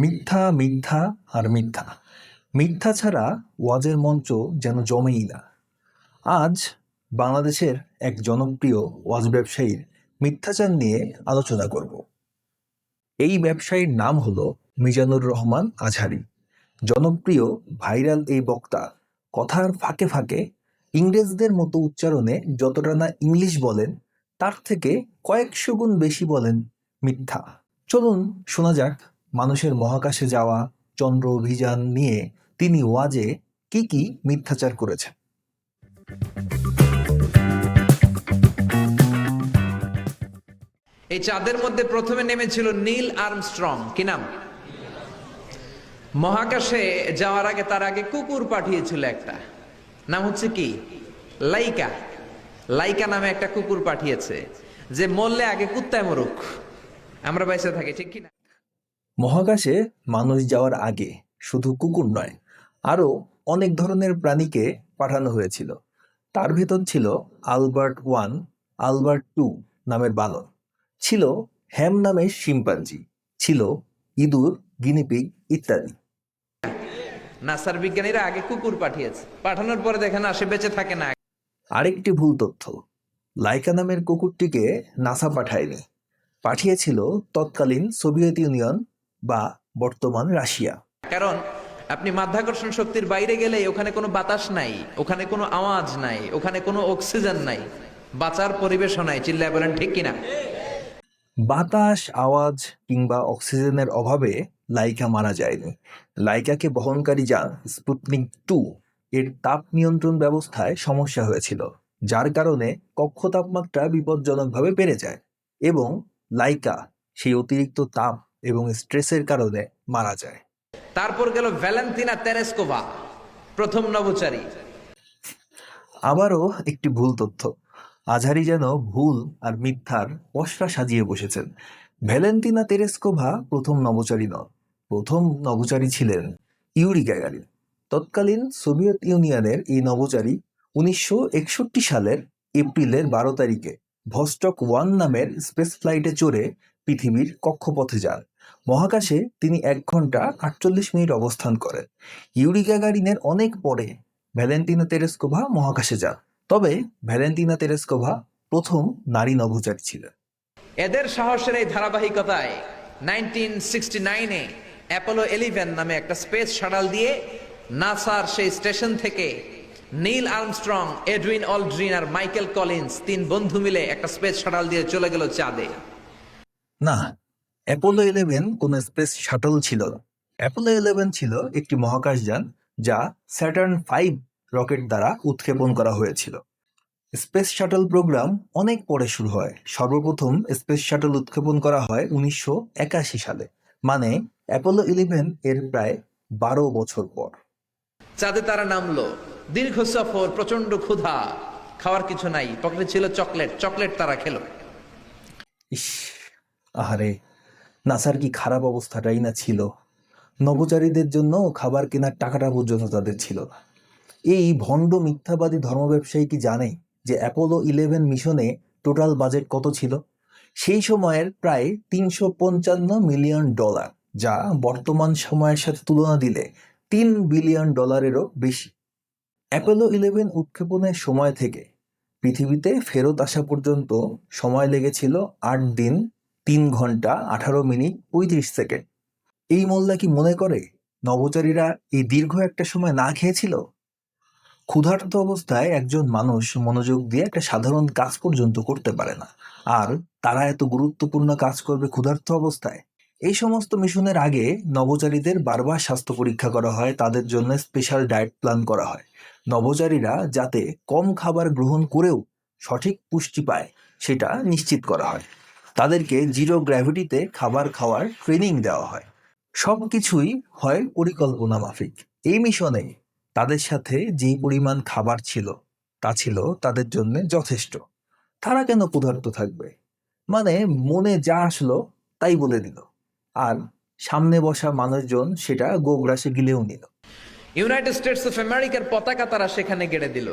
মিথ্যা মিথ্যা আর মিথ্যা। মিথ্যা ছাড়া ওয়াজের মঞ্চ যেন জমেই না। আজ বাংলাদেশের এক জনপ্রিয় ওয়াজ ব্যবসায়ীর মিথ্যাচার নিয়ে আলোচনা করব। এই ব্যবসায়ীর নাম হলো মিজানুর রহমান আজহারি। জনপ্রিয়, ভাইরাল এই বক্তা কথার ফাঁকে ফাঁকে ইংরেজদের মতো উচ্চারণে যতটা না ইংলিশ বলেন, তার থেকে কয়েকশো গুণ বেশি বলেন মিথ্যা। চলুন শোনা যাক মানুষের মহাকাশে যাওয়া, চন্দ্র অভিযান নিয়ে তিনি ওয়াজে কি কি মিথ্যাচার করেছেন? এই চাঁদের মধ্যে প্রথমে নেমেছিল নীল আর্মস্ট্রং। কি নাম? মহাকাশে যাওয়ার আগে তার আগে কুকুর পাঠিয়েছিল একটা। নাম হচ্ছে কি? লাইকা। লাইকা নামে একটা কুকুর পাঠিয়েছে, যে মরলে আগে কুত্তায় মরুক। আমরা বাইসে থাকি, ঠিক কিনা মহাকাশে মানুষ যাওয়ার আগে শুধু কুকুর নয় আরও অনেক ধরনের প্রাণীকে পাঠানো হয়েছিল। তার ভেতর ছিল আলবার্ট ওয়ান আলবার্ট টু নামের বানর। ছিল হ্যাম নামের শিম্পাঞ্জি ছিল ইঁদুর গিনিপিগ ইত্যাদি। নাসার বিজ্ঞানীরা আগে কুকুর পাঠিয়েছে। পাঠানোর পরে দেখেন আসে বেঁচে থাকে না। আরেকটি ভুল তথ্য লাইকা নামের কুকুরটিকে নাসা পাঠায়নি। পাঠিয়েছিল তৎকালীন সোভিয়েত ইউনিয়ন বা বর্তমান রাশিয়া। কারণ আপনি মাধ্যাকর্ষণ শক্তির বাইরে গেলে ওখানে কোনো বাতাস নাই ওখানে কোনো আওয়াজ নাই ওখানে কোনো অক্সিজেন নাই বাঁচার পরিবেশও নাই চিল্লায় বলেন ঠিক কিনা? বাতাস আওয়াজ কিংবা অক্সিজেনের অভাবে লাইকা মারা যায়নি। লাইকাকে বহনকারী যান স্পুটনিক টু। এর তাপ নিয়ন্ত্রণ ব্যবস্থায় সমস্যা হয়েছিল যার কারণে কক্ষ তাপমাত্রা বিপজ্জনকভাবে বেড়ে যায় এবং লাইকা সেই অতিরিক্ত তাপ এবং স্ট্রেসের কারণে মারা যায়। তারপর গেল ভ্যালেন্তিনা তেরেস্কোভা প্রথম নভোচারী। আবারও একটি ভুল তথ্য। আজহারি যেন ভুল আর মিথ্যার পশরা সাজিয়ে বসেছেন। ভ্যালেন্টিনা তেরেস্কোভা প্রথম নভোচারী নন প্রথম নভোচারী ছিলেন ইউরি গ্যাগারিন তৎকালীন সোভিয়েত ইউনিয়নের এই নভোচারী উনিশশো একষট্টি সালের এপ্রিলের বারো তারিখে ভস্টক ওয়ান নামের স্পেস ফ্লাইটে চড়ে পৃথিবীর কক্ষপথে যান। মহাকাশে তিনি এক ঘণ্টা আটচল্লিশ মিনিট অবস্থান করেন। ইউরি গ্যাগারিনের অনেক পরে ভ্যালেন্টিনা তেরেস্কোভা মহাকাশে যান। তবে ভ্যালেন্টিনা তেরেস্কোভা প্রথম নারী নভোচারী ছিলেন। এদের সাহসের এই ধারাবাহিকতায় নাইনটিন সিক্সটি নাইনে অ্যাপোলো এলিভেন নামে একটা স্পেস শাটাল দিয়ে নাসার সেই স্টেশন থেকে নীল আর্মস্ট্রং এডউইন অলড্রিন আর মাইকেল কলিন্স তিন বন্ধু মিলে একটা স্পেস শাটাল দিয়ে চলে গেল চাঁদে। না অ্যাপোলো ইলেভেন কোনো স্পেস শাটল ছিল না। অ্যাপোলো ইলেভেন ছিল একটি মহাকাশযান যা স্যাটার্ন ফাইভ রকেট দ্বারা উৎক্ষেপণ করা হয়েছিল। স্পেস শাটল প্রোগ্রাম অনেক পরে শুরু হয়। সর্বপ্রথম স্পেস শাটল উৎক্ষেপণ করা হয় উনিশশো একাশি সালে মানে অ্যাপোলো ইলেভেন এর প্রায় বারো বছর পর। চাঁদে তারা নামলো। দীর্ঘ সফর প্রচণ্ড ক্ষুধা খাওয়ার কিছু নাই। পকেটে ছিল চকলেট চকলেট তারা খেলো। ইস আহারে। নাসার কি খারাপ অবস্থাটাই না ছিল। নভোচারীদের জন্য খাবার কেনার টাকাটা পর্যন্ত তাদের ছিল না। এই ভণ্ড মিথ্যাবাদী ধর্ম ব্যবসায়ী কি জানে যে অ্যাপোলো ইলেভেন মিশনে টোটাল বাজেট কত ছিল? সেই সময়ের প্রায় তিনশো পঞ্চান্ন মিলিয়ন ডলার, যা বর্তমান সময়ের সাথে তুলনা দিলে তিন বিলিয়ন ডলারেরও বেশি। অ্যাপোলো ইলেভেন উৎক্ষেপণের সময় থেকে পৃথিবীতে ফেরত আসা পর্যন্ত সময় লেগেছিল আট দিন তিন ঘণ্টা আঠারো মিনিট পঁয়ত্রিশ সেকেন্ড। এই মোল্লা কি মনে করে নভোচারীরা এই দীর্ঘ একটা সময় না খেয়েছিল? ক্ষুধার্ত অবস্থায় একজন মানুষ মনোযোগ দিয়ে একটা সাধারণ কাজ পর্যন্ত করতে পারে না। আর তারা এত গুরুত্বপূর্ণ কাজ করবে ক্ষুধার্ত অবস্থায়? এই সমস্ত মিশনের আগে নভোচারীদের বারবার স্বাস্থ্য পরীক্ষা করা হয়, তাদের জন্য স্পেশাল ডায়েট প্ল্যান করা হয়। নভোচারীরা যাতে কম খাবার গ্রহণ করেও সঠিক পুষ্টি পায়, সেটা নিশ্চিত করা হয়। তাদেরকে জিরো গ্র্যাভিটিতে খাবার খাওয়ার ট্রেনিং দেওয়া হয়। সব কিছুই হয় পরিকল্পনা মাফিক। এই মিশনে তাদের সাথে যেই পরিমাণ খাবার ছিল, তা ছিল তাদের জন্য যথেষ্ট। তারা কেন ক্ষুধার্ত থাকবে? মানে মনে যা আসলো তাই বলে দিল। আর সামনে বসা মানুষজন সেটা গোগ্রাসে গিলেও নিল। ইউনাইটেড স্টেটস অফ আমেরিকার পতাকা তারা সেখানে গেড়ে দিল।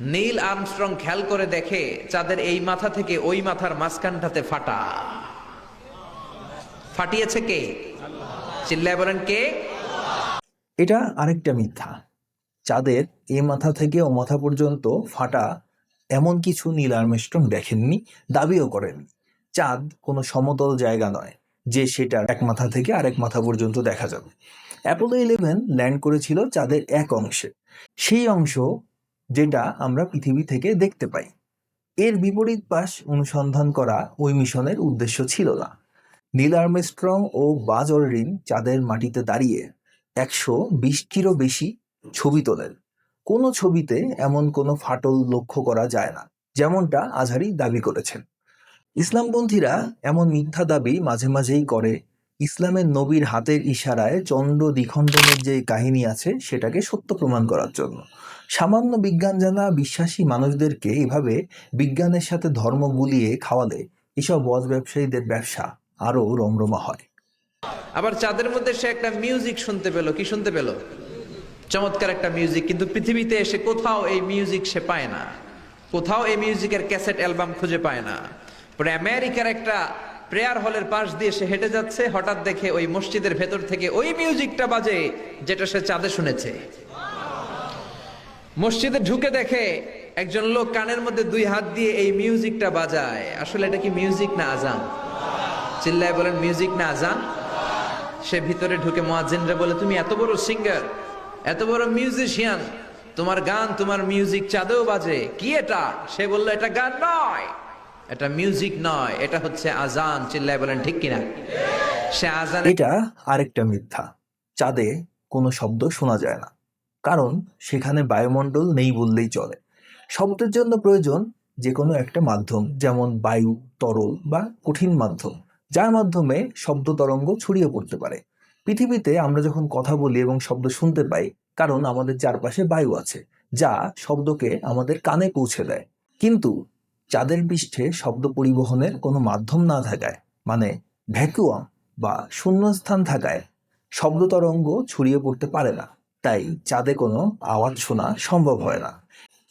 নীল আর্মস্ট্রং খেয়াল করে দেখে চাঁদের এই মাথা থেকে ওই মাথার মাঝখানটাতে ফাটা। ফাটিয়েছে কে? চিল্লায় বলেন কে? এটা আরেকটা মিথ্যা। চাঁদের এ মাথা থেকে ও মাথা পর্যন্ত ফাটা এমন কিছু নীল আর্মস্ট্রং দেখেননি, দাবিও করেননি। চাঁদ কোনো সমতল জায়গা নয়, যে সেটার এক মাথা থেকে আরেক মাথা পর্যন্ত দেখা যাবে। অ্যাপোলো ইলেভেন ল্যান্ড করেছিল চাঁদের এক অংশে। সেই অংশ যেটা আমরা পৃথিবী থেকে দেখতে পাই। এর বিপরীত পাশ অনুসন্ধান করা ওই মিশনের উদ্দেশ্য ছিল না। নীল আর্মস্ট্রং ও বাজ অলরিন চাঁদের মাটিতে দাঁড়িয়ে একশো বিশটিরও বেশি ছবি তোলেন। কোনো ছবিতে এমন কোনো ফাটল লক্ষ্য করা যায় না, যেমনটা আজহারি দাবি করেছেন। ইসলামপন্থীরা এমন মিথ্যা দাবি মাঝে মাঝেই করে। ইসলামের নবীর হাতের ইশারায় চন্দ্র দ্বিখণ্ডনের যে কাহিনী আছে, সেটাকে সত্য প্রমাণ করার জন্য। সামান্য বিজ্ঞান জানা বিশ্বাসী মানুষদেরকে এভাবে বিজ্ঞানের সাথে ধর্ম গুলিয়ে খাওয়ালে এসব বজ ব্যবসায়ীদের ব্যবসা আরও রমরমা হয়। আবার চাঁদের মধ্যে সে একটা মিউজিক শুনতে পেল। কি শুনতে পেল? চমৎকার একটা মিউজিক কিন্তু পৃথিবীতে এসে কোথাও এই মিউজিক সে পায় না। কোথাও এই মিউজিকের ক্যাসেট অ্যালবাম খুঁজে পায় না। পরে আমেরিকার একটা প্রেয়ার হলের পাশ দিয়ে সে হেঁটে যাচ্ছে, হঠাৎ দেখে ওই মসজিদের ভেতর থেকে ওই মিউজিকটা বাজে, যেটা সে চাঁদে শুনেছে। মসজিদে ঢুকে দেখে একজন লোক কানের মধ্যে দুই হাত দিয়ে এই মিউজিকটা বাজায়। আসলে এটা কি মিউজিক না আজান? চিল্লায় বলেন, মিউজিক না আজান? সে ভিতরে ঢুকে মোয়াজিনরা বলে, তুমি এত বড় সিঙ্গার এত বড় মিউজিশিয়ান তোমার গান, তোমার মিউজিক চাঁদেও বাজে। কি এটা? সে বলল, এটা গান নয়, এটা মিউজিক নয়, এটা হচ্ছে আজান। চিল্লায় বলেন, ঠিক কিনা? সে আজান এটা আরেকটা মিথ্যা। চাঁদে কোনো শব্দ শোনা যায় না। কারণ সেখানে বায়ুমণ্ডল নেই বললেই চলে। শব্দের জন্য প্রয়োজন যে কোনো একটা মাধ্যম, যেমন বায়ু, তরল বা কঠিন মাধ্যম, যার মাধ্যমে শব্দ তরঙ্গ ছড়িয়ে পড়তে পারে। পৃথিবীতে আমরা যখন কথা বলি এবং শব্দ শুনতে পাই, কারণ আমাদের চারপাশে বায়ু আছে, যা শব্দকে আমাদের কানে পৌঁছে দেয়। কিন্তু চাঁদের পৃষ্ঠে শব্দ পরিবহনের কোনো মাধ্যম না থাকায় মানে ভ্যাকুয়াম বা শূন্যস্থান থাকায়, শব্দ তরঙ্গ ছড়িয়ে পড়তে পারে না। তাই চাঁদে কোনো আওয়াজ শোনা সম্ভব হয় না।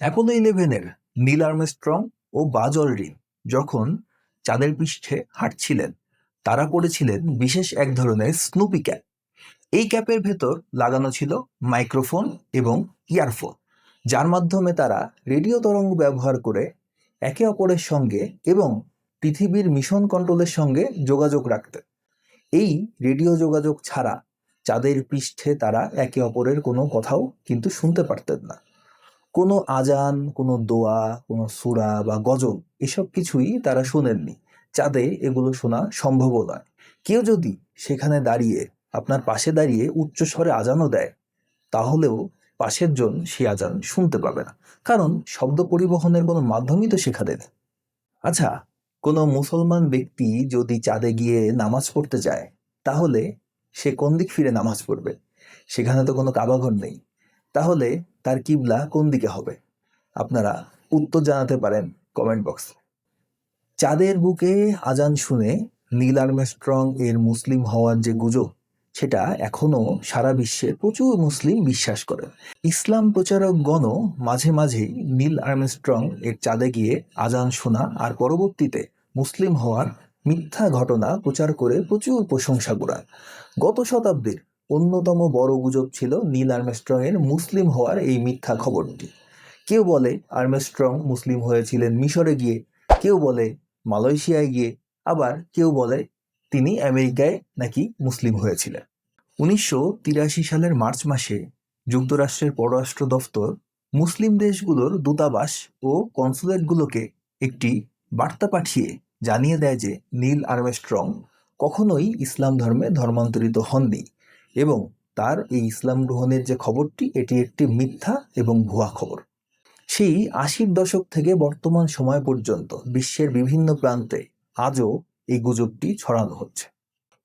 অ্যাপোলো ইলেভেনের নীল আর্মস্ট্রং ও বাজ অলরিন যখন চাঁদের পৃষ্ঠে হাঁটছিলেন, তারা পড়েছিলেন বিশেষ এক ধরনের স্নুপি ক্যাপ। এই ক্যাপের ভেতর লাগানো ছিল মাইক্রোফোন এবং ইয়ারফোন, যার মাধ্যমে তারা রেডিও তরঙ্গ ব্যবহার করে একে অপরের সঙ্গে এবং পৃথিবীর মিশন কন্ট্রোলের সঙ্গে যোগাযোগ রাখতেন। এই রেডিও যোগাযোগ ছাড়া চাঁদের পৃষ্ঠে তারা একে অপরের কোনো কথাও কিন্তু শুনতে পারতেন না। কোনো আজান, কোনো দোয়া, কোনো সুরা বা গজল এসব কিছুই তারা শোনেননি। চাঁদে এগুলো শোনা সম্ভবও নয়। কেউ যদি সেখানে দাঁড়িয়ে আপনার পাশে দাঁড়িয়ে উচ্চস্বরে আজানও দেয়, তাহলেও পাশের জন সে আজান শুনতে পাবে না। কারণ শব্দ পরিবহনের কোনো মাধ্যমই তো সেখানে নেই। আচ্ছা কোনো মুসলমান ব্যক্তি যদি চাঁদে গিয়ে নামাজ পড়তে যায়, তাহলে সে কোন দিক ফিরে নামাজ পড়বে? সেখানে তো কোনো কাবাঘর নেই। তাহলে তার কিবলা কোন দিকে হবে? আপনারা উত্তর জানাতে পারেন কমেন্ট বক্সে চাঁদের বুকে আজান শুনে নীল আর্মস্ট্রং এর মুসলিম হওয়ার যে গুজব, সেটা এখনও সারা বিশ্বে প্রচুর মুসলিম বিশ্বাস করে। ইসলাম প্রচারকগণও মাঝে মাঝেই নীল আর্মস্ট্রং এর চাঁদে গিয়ে আজান শোনা আর পরবর্তীতে মুসলিম হওয়ার মিথ্যা ঘটনা প্রচার করে প্রচুর প্রশংসা কুড়ান। গত শতাব্দীর অন্যতম বড় গুজব ছিল নীল আর্মস্ট্রং এর মুসলিম হওয়ার এই মিথ্যা খবরটি। কেউ বলে আর্মস্ট্রং মুসলিম হয়েছিলেন মিশরে গিয়ে, কেউ বলে মালয়েশিয়ায় গিয়ে, আবার কেউ বলে তিনি আমেরিকায় নাকি মুসলিম হয়েছিলেন। উনিশশো তিরাশি সালের মার্চ মাসে যুক্তরাষ্ট্রের পররাষ্ট্র দফতর মুসলিম দেশগুলোর দূতাবাস ও কনসুলেটগুলোকে একটি বার্তা পাঠিয়ে জানিয়ে দেয় যে নীল আর্মস্ট্রং কখনোই ইসলাম ধর্মে ধর্মান্তরিত হননি এবং তার এই ইসলাম গ্রহণের যে খবরটি, এটি একটি মিথ্যা এবং ভুয়া খবর। সেই আশির দশক থেকে বর্তমান সময় পর্যন্ত বিশ্বের বিভিন্ন প্রান্তে আজও এই গুজবটি ছড়ানো হচ্ছে।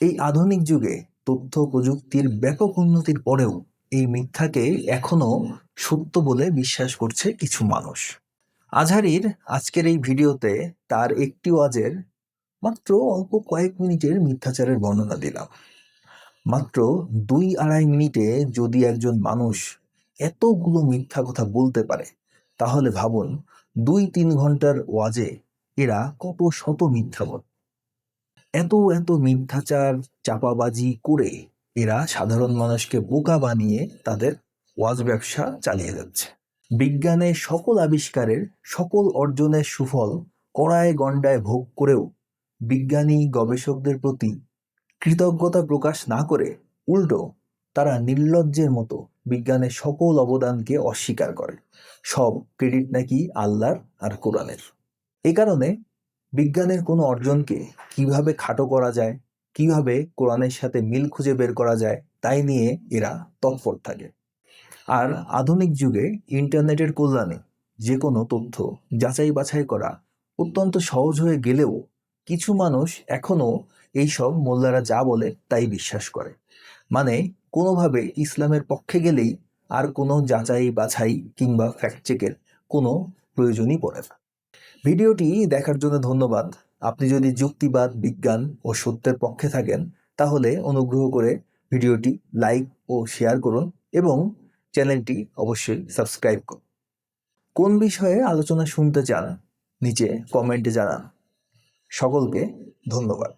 এই আধুনিক যুগে তথ্য প্রযুক্তির ব্যাপক উন্নতির পরেও এই মিথ্যাকে এখনও সত্য বলে বিশ্বাস করছে কিছু মানুষ। আজহারির আজকের এই ভিডিওতে তার একটি ওয়াজের মাত্র অল্প কয়েক মিনিটের মিথ্যাচারের বর্ণনা দিলাম। মাত্র দুই আড়াই মিনিটে যদি একজন মানুষ এতগুলো মিথ্যা কথা বলতে পারে, তাহলে ভাবুন দুই তিন ঘণ্টার ওয়াজে এরা কত শত মিথ্যা বলে এত এত মিথ্যাচার চাপাবাজি করে এরা সাধারণ মানুষকে বোকা বানিয়ে তাদের ওয়াজ ব্যবসা চালিয়ে যাচ্ছে। বিজ্ঞানের সকল আবিষ্কারের, সকল অর্জনের সুফল কড়ায় গণ্ডায় ভোগ করেও বিজ্ঞানী গবেষকদের প্রতি কৃতজ্ঞতা প্রকাশ না করে উল্টো তারা নির্লজ্জের মতো বিজ্ঞানের সকল অবদানকে অস্বীকার করে। সব ক্রেডিট নাকি আল্লাহর আর কোরআনের। এই কারণে বিজ্ঞানের কোনো অর্জনকে কীভাবে খাটো করা যায়, কীভাবে কোরআনের সাথে মিল খুঁজে বের করা যায়, তাই নিয়ে এরা তৎপর থাকে। আর আধুনিক যুগে ইন্টারনেটের কল্যাণে যে কোনো তথ্য যাচাই বাছাই করা অত্যন্ত সহজ হয়ে গেলেও কিছু মানুষ এখনও এইসব মোল্লারা যা বলে তাই বিশ্বাস করে। মানে কোনোভাবে ইসলামের পক্ষে গেলেই আর কোনো যাচাই বাছাই কিংবা ফ্যাক্ট চেকের কোনো প্রয়োজনই পড়ে না। ভিডিওটি দেখার জন্য ধন্যবাদ। আপনি যদি যুক্তিবাদ, বিজ্ঞান ও সত্যের পক্ষে থাকেন, তাহলে অনুগ্রহ করে ভিডিওটি লাইক ও শেয়ার করুন এবং চ্যানেলটি অবশ্যই সাবস্ক্রাইব করুন। কোন বিষয়ে আলোচনা শুনতে চান নিচে কমেন্টে জানান। সকলকে ধন্যবাদ।